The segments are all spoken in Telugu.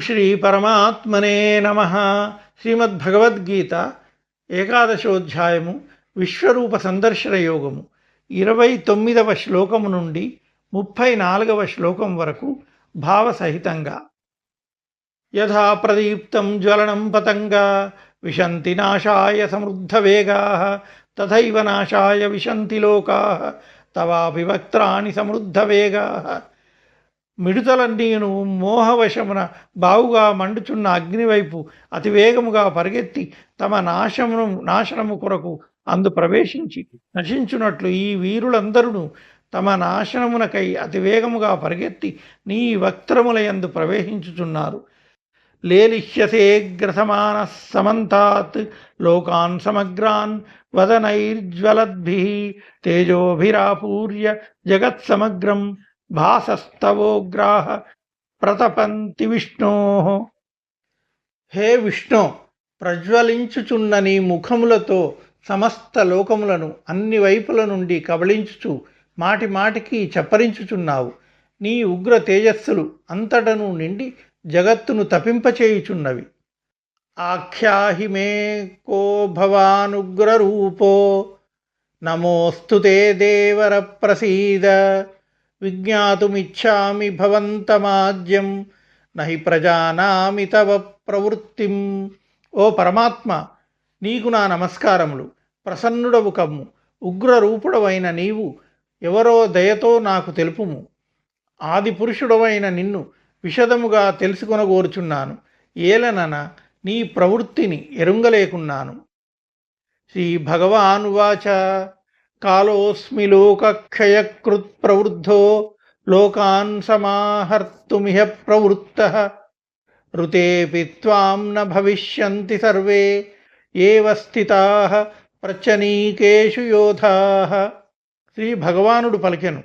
శ్రీ పరమాత్మనే నమ. శ్రీమద్భగవద్గీత ఏకాదశోధ్యాయము విశ్వరూప సందర్శన యోగము ఇరవై తొమ్మిదవ శ్లోకము నుండి ముప్పై నాలుగవ శ్లోకం వరకు భావసహితంగా. యథా ప్రదీప్తం జ్వలనం పతంగా విశంతి నాశాయ సమృద్ధవేగా తథైవ నాశాయ విశంతి లోకా తవాపి వక్త్రాణి సమృద్ధవేగా మిడుతలన్నీను మోహవశమున బావుగా మండుచున్న అగ్నివైపు అతివేగముగా పరిగెత్తి తమ నాశమును నాశనము కొరకు అందు ప్రవేశించి నశించున్నట్లు ఈ వీరులందరూ తమ నాశనమునకై అతివేగముగా పరిగెత్తి నీ వక్త్రములయందు ప్రవేశించుచున్నారు. లేలిష్యసేగ్రసమాన సమంతాత్ లోకాన్ సమగ్రాన్ వదనైర్జ్వలద్భి తేజోభిరాపూర్య జగత్సమగ్రం భాసస్తవోగ్రాహ ప్రతపంతి విష్ణో హే విష్ణు ప్రజ్వలించుచున్న నీ ముఖములతో సమస్త లోకములను అన్ని వైపుల నుండి కబళించుచు మాటి మాటికి చప్పరించుచున్నావు. నీ ఉగ్ర తేజస్సులు అంతటను నిండి జగత్తును తపింపచేయుచున్నవి. ఆఖ్యాహి మే కో భవానుగ్రరూపో. నమోస్తు దేవర ప్రసీద. విజ్ఞాతుమిచ్చామి భవంతమాజ్యం నహి ప్రజానామి తవ ప్రవృత్తిం. ఓ పరమాత్మ నీకు నా నమస్కారములు. ప్రసన్నుడవు కమ్ము. ఉగ్రరూపుడవైన నీవు ఎవరో దయతో నాకు తెలుపుము. ఆది పురుషుడవైన నిన్ను విషదముగా తెలుసుకొనగోరుచున్నాను. ఏలనన నీ ప్రవృత్తిని ఎరుంగలేకున్నాను. శ్రీ భగవానువాచ. కాలోస్మి లోకక్షయకృత్ ప్రవృద్ధో లోకాన్ సమాహర్తుమిహ ప్రవృత్త ఋతేపి త్వాం న భవిష్యంతి సర్వే ఏవ స్థితా ప్రచనీకేషు యోధా శ్రీ భగవానుడు పలికెను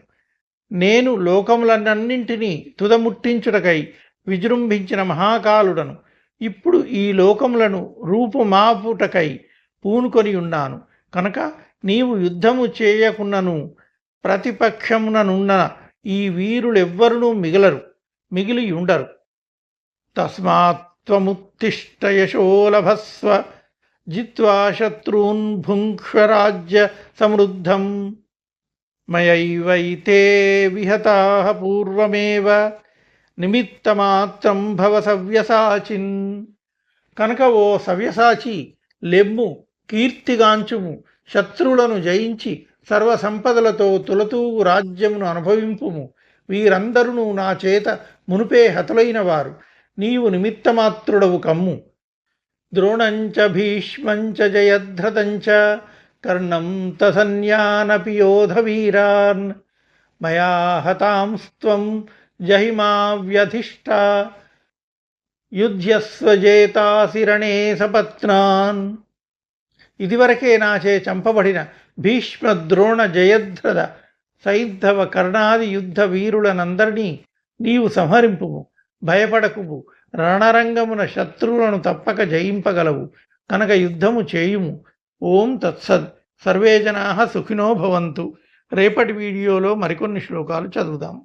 నేను లోకములన్నింటినీ తుదముట్టించుటకై విజృంభించిన మహాకాలుడను. ఇప్పుడు ఈ లోకములను రూపుమాపుటకై పూనుకొని ఉన్నాను కనుక నీవు యుద్ధము చేయకున్నను ప్రతిపక్షముననున్న ఈ వీరులెవ్వరునూ మిగలరు మిగిలి ఉండరు తస్మాత్వముత్తిష్ట యశోలభస్వ జిత్వా శత్రూన్ భుంక్షరాజ్య సమృద్ధం. మయైవైతే విహతా పూర్వమేవ నిమిత్తమాత్రం భవ సవ్యసాచిన్. కనుక ఓ సవ్యసాచి లెమ్ము కీర్తిగాంచుము శత్రువులను జయించి సర్వసంపదలతో తులతూగు రాజ్యమును అనుభవింపుము. వీరందరూ నా చేత మునుపే హతులైన వారు. నీవు నిమిత్తమాత్రుడవు కమ్ము. ద్రోణంచ భీష్మంచ జయధ్రతంచ కర్ణం తసన్యానపి యోధవీరాన్. మయా హతాంస్త్వం జహిమా వ్యధిష్ట యుధ్యస్వజేతాసిరణే సపత్నాన్. ఇదివరకే నాచే చంపబడిన భీష్మ ద్రోణ జయధ్రద సైద్ధవ కర్ణాది యుద్ధ వీరులనందరినీ నీవు సంహరింపుము భయపడకుము. రణరంగమున శత్రువులను తప్పక జయింపగలవు. కనుక యుద్ధము చేయుము. ఓం తత్సద్. సర్వే జనా సుఖినో భవంతు. రేపటి వీడియోలో మరికొన్ని శ్లోకాలు చదువుదాం.